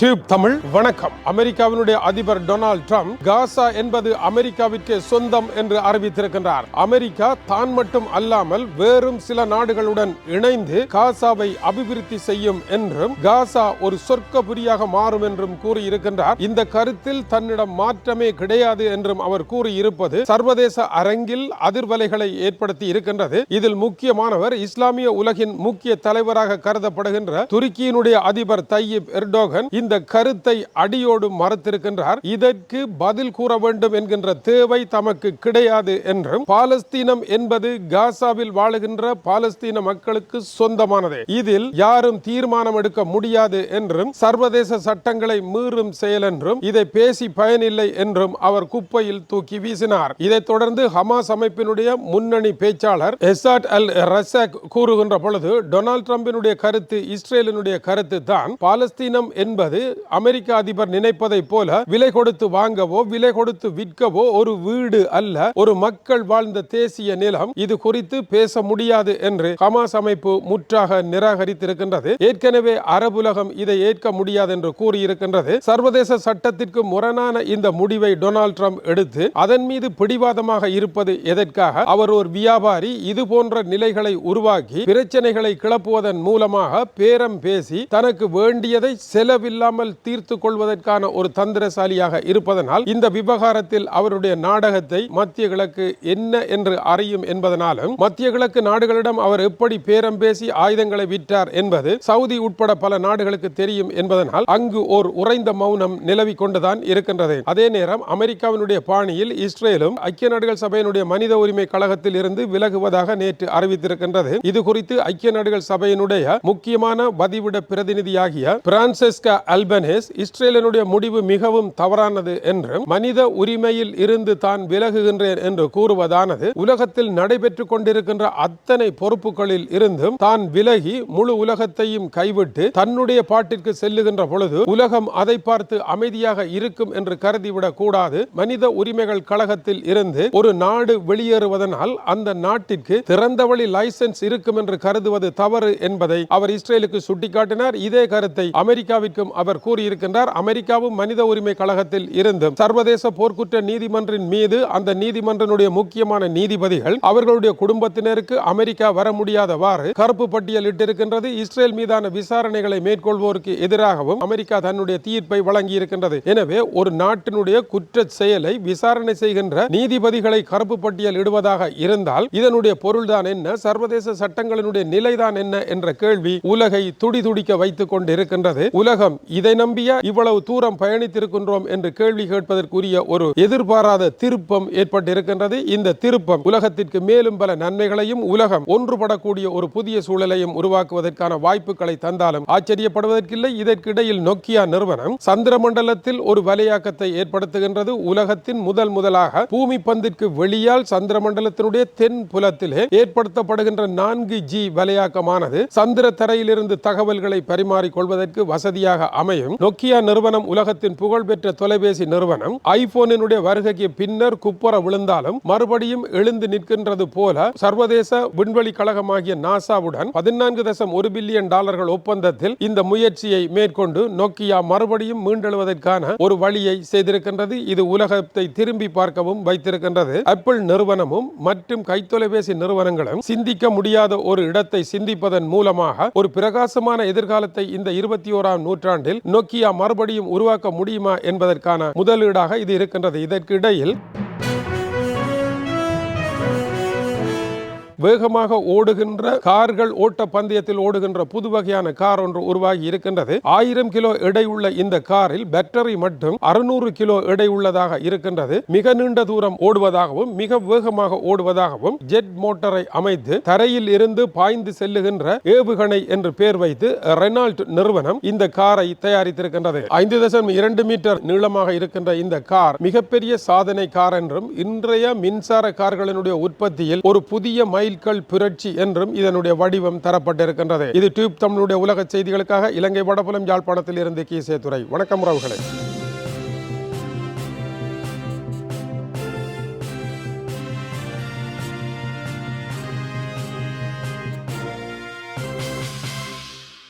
Tube Tamil வணக்கம். அமெரிக்காவினுடைய அதிபர் டொனால்ட் ட்ரம்ப் காசா என்பது அமெரிக்காவிற்கு சொந்தம் என்று அறிவித்திருக்கின்றார். அமெரிக்கா தான் மட்டும் அல்லாமல் வேறும் சில நாடுகளுடன் இணைந்து காசாவை அபிவிருத்தி செய்யும் என்றும் காசா ஒரு சொர்க்க புரியாக மாறும் என்றும் கூறியிருக்கின்றார். இந்த கருத்தில் தன்னிடம் மாற்றமே கிடையாது என்றும் அவர் கூறியிருப்பது சர்வதேச அரங்கில் அதிர்வலைகளை ஏற்படுத்தி இருக்கின்றது. இதில் முக்கியமானவர் இஸ்லாமிய உலகின் முக்கிய தலைவராக கருதப்படுகின்ற துருக்கியினுடைய அதிபர் தையீப் எர்டோகன். இந்த கருத்தை அடியோடு மறுத்திருக்கின்றார். இதற்கு பதில் கூற வேண்டும் என்கின்ற தேவை தமக்கு கிடையாது என்றும் பாலஸ்தீனம் என்பது காசாவில் வாழுகின்ற பாலஸ்தீன மக்களுக்கு சொந்தமானது. இதில் யாரும் தீர்மானம் எடுக்க முடியாது என்றும் சர்வதேச சட்டங்களை மீறும் செயல் என்றும் இதை பேசி பயனில்லை என்றும் அவர் குப்பையில் தூக்கி வீசினார். இதைத் தொடர்ந்து ஹமாஸ் அமைப்பினுடைய முன்னணி பேச்சாளர் எசாட் அல் ரசாக் கூறுகின்ற பொழுது டொனால்ட் ட்ரம்பினுடைய கருத்து இஸ்ரேலினுடைய கருத்து தான் பாலஸ்தீனம் என்பது அமெரிக்க அதிபர் நினைப்பதை போல விலை கொடுத்து வாங்கவோ விலை கொடுத்து விற்கவோ ஒரு வீடு அல்ல ஒரு மக்கள் வாழ்ந்த தேசிய நிலம். இது குறித்து பேச முடியாது என்று ஹமாஸ் அமைப்பு முற்றாக நிராகரித்திருக்கின்றது. ஏற்கனவே அரபுலகம் இதை ஏற்க முடியாது என்று கூறியிருக்கின்றது. சர்வதேச சட்டத்திற்கு முரணான இந்த முடிவை டொனால்ட் ட்ரம்ப் எடுத்து அதன் மீது பிடிவாதமாக இருப்பது எதற்காக? அவர் ஒரு வியாபாரி. இது போன்ற நிலைகளை உருவாக்கி பிரச்சனைகளை கிளப்புவதன் மூலமாக பேரம் பேசி தனக்கு வேண்டியதை இல்லாமல் தீர்த்து கொள்வதற்கான ஒரு தந்திரசாலியாக இருப்பதனால் இந்த விவகாரத்தில் அவருடைய நாடகத்தை மத்திய கிழக்கு என்ன என்று அறியும் என்பதனாலும் மத்திய கிழக்கு நாடுகளிடம் அவர் எப்படி பேரம் பேசி ஆயுதங்களை விற்றார் என்பது சவுதி உட்பட பல நாடுகளுக்கு தெரியும் என்பதனால் அங்கு ஓர் உறைந்த மௌனம் நிலவி கொண்டுதான் இருக்கின்றது. அதே நேரம் அமெரிக்காவினுடைய பாணியில் இஸ்ரேலும் ஐக்கிய நாடுகள் சபையினுடைய மனித உரிமை கழகத்தில் இருந்து விலகுவதாக நேற்று அறிவித்திருக்கின்றது. இது குறித்து ஐக்கிய நாடுகள் சபையினுடைய முக்கியமான பதிவிட பிரதிநிதியாகிய பிரான்செஸ்கா அல்பனேஸ் இஸ்ரேலினுடைய முடிவு மிகவும் தவறானது என்றும் மனித உரிமையில் இருந்து தான் விலகுகின்றேன் என்று கூறுவதானது உலகத்தில் நடைபெற்றுக் கொண்டிருக்கின்ற அத்தனை பொறுப்புகளில் இருந்தும் தான் விலகி முழு உலகத்தையும் கைவிட்டு தன்னுடைய பாட்டிற்கு செல்லுகின்ற பொழுது உலகம் அதை பார்த்து அமைதியாக இருக்கும் என்று கருதிவிடக் கூடாது. மனித உரிமைகள் கழகத்தில் இருந்து ஒரு நாடு வெளியேறுவதனால் அந்த நாட்டிற்கு திறந்தவழி லைசன்ஸ் இருக்கும் என்று கருதுவது தவறு என்பதை அவர் இஸ்ரேலுக்கு சுட்டிக்காட்டினார். இதே கருத்தை அமெரிக்காவிற்கும் அவர் கூறியிருக்கின்றார் அமெரிக்காவும் மனித உரிமை கழகத்தில் இருந்தும் சர்வதேச போர்க்குற்ற நீதிமன்றின் மீது அந்த நீதிமன்றனுடைய முக்கியமான நீதிபதிகள் அவர்களுடைய குடும்பத்தினருக்கு அமெரிக்கா வர முடியாதவாறு கருப்பு பட்டியலிட்டிருக்கின்றது இஸ்ரேல் மீதான விசாரணைகளை மேற்கொள்வோருக்கு எதிராகவும் அமெரிக்கா தன்னுடைய தீர்ப்பை வழங்கி இருக்கின்றது எனவே ஒரு நாட்டினுடைய குற்ற செயலை விசாரணை செய்கின்ற நீதிபதிகளை கருப்பு பட்டியல் இடுவதாக இருந்தால் இதனுடைய பொருள்தான் என்ன? சர்வதேச சட்டங்களினுடைய நிலைதான் என்ன? என்ற கேள்வி உலகை துடிதுடிக்க வைத்துக் கொண்டிருக்கின்றது. உலகம் இதை நம்பிய இவ்வளவு தூரம் பயணித்திருக்கின்றோம் என்று கேள்வி கேட்பதற்குரிய ஒரு எதிர்பாராத திருப்பம் ஏற்பட்டிருக்கின்றது. இந்த திருப்பம் உலகத்திற்கு மேலும் பல நன்மைகளையும் உலகம் ஒன்றுபடக்கூடிய ஒரு புதிய சூழலையும் உருவாக்குவதற்கான வாய்ப்புகளை தந்தாலும் ஆச்சரியப்படுவதற்கில்லை. இதற்கிடையில் நோக்கியா நிறுவனம் சந்திர மண்டலத்தில் ஒரு வலையாக்கத்தை ஏற்படுத்துகின்றது. உலகத்தின் முதல் முதலாக பூமி பந்திற்கு வெளியால் சந்திர மண்டலத்தினுடைய தென் புலத்திலே ஏற்படுத்தப்படுகின்ற நான்கு ஜி வலையாக்கமானது சந்திர தரையிலிருந்து தகவல்களை பரிமாறிக் கொள்வதற்கு வசதியாக அமையும். நோக்கியா நிறுவனம் உலகத்தின் புகழ்பெற்ற தொலைபேசி நிறுவனம். ஐபோனினுடைய வருகைக்கு பின்னர் குப்புற விழுந்தாலும் மறுபடியும் எழுந்து நிற்கின்றது போல சர்வதேச விண்வெளி கழகமாகிய நாசாவுடன் பதினான்கு தசம் ஒரு பில்லியன் டாலர்கள் ஒப்பந்தத்தில் இந்த முயற்சியை மேற்கொண்டு நோக்கியா மறுபடியும் மீண்டெழுவதற்கான ஒரு வழியை செய்திருக்கின்றது. இது உலகத்தை திரும்பி பார்க்கவும் வைத்திருக்கின்றது. ஆப்பிள் நிறுவனமும் மற்றும் கைத்தொலைபேசி நிறுவனங்களும் சிந்திக்க முடியாத ஒரு இடத்தை சிந்திப்பதன் மூலமாக ஒரு பிரகாசமான எதிர்காலத்தை இந்த இருபத்தி ஓராம் நூற்றாண்டு நூற்றாண்டில் நோக்கியா மறுபடியும் உருவாக்க முடியுமா என்பதற்கான முதலீடாக இது இருக்கின்றது. இதற்கு வேகமாக ஓடுகின்ற கார்கள் ஓட்ட பந்தயத்தில் ஓடுகின்ற புது வகையான கார் ஒன்று உருவாகி இருக்கின்றது. ஆயிரம் கிலோ எடை உள்ள இந்த காரில் பேட்டரி மட்டும் அறுநூறு கிலோ எடை உள்ளதாக இருக்கின்றது. மிக நீண்ட தூரம் ஓடுவதாகவும் மிக வேகமாக ஓடுவதாகவும் ஜெட் மோட்டரை அமைத்து தரையில் இருந்து பாய்ந்து செல்லுகின்ற ஏவுகணை என்று பெயர் வைத்து ரெனால்ட் நிறுவனம் இந்த காரை தயாரித்திருக்கின்றது. ஐந்து தசம் இரண்டு மீட்டர் நீளமாக இருக்கின்ற இந்த கார் மிகப்பெரிய சாதனை கார் என்றும் இன்றைய மின்சார கார்களினுடைய உற்பத்தியில் ஒரு புதிய மை மைல்கல் புரட்சி என்றும் இதனுடைய வடிவம் தரப்பட்டிருக்கின்றது. இது டியூப் தமிழுடைய உலக செய்திகளுக்காக இலங்கை வடபுலம் யாழ்ப்பாணத்தில் இருந்து கீசே துறை வணக்கம் உறவுகளை.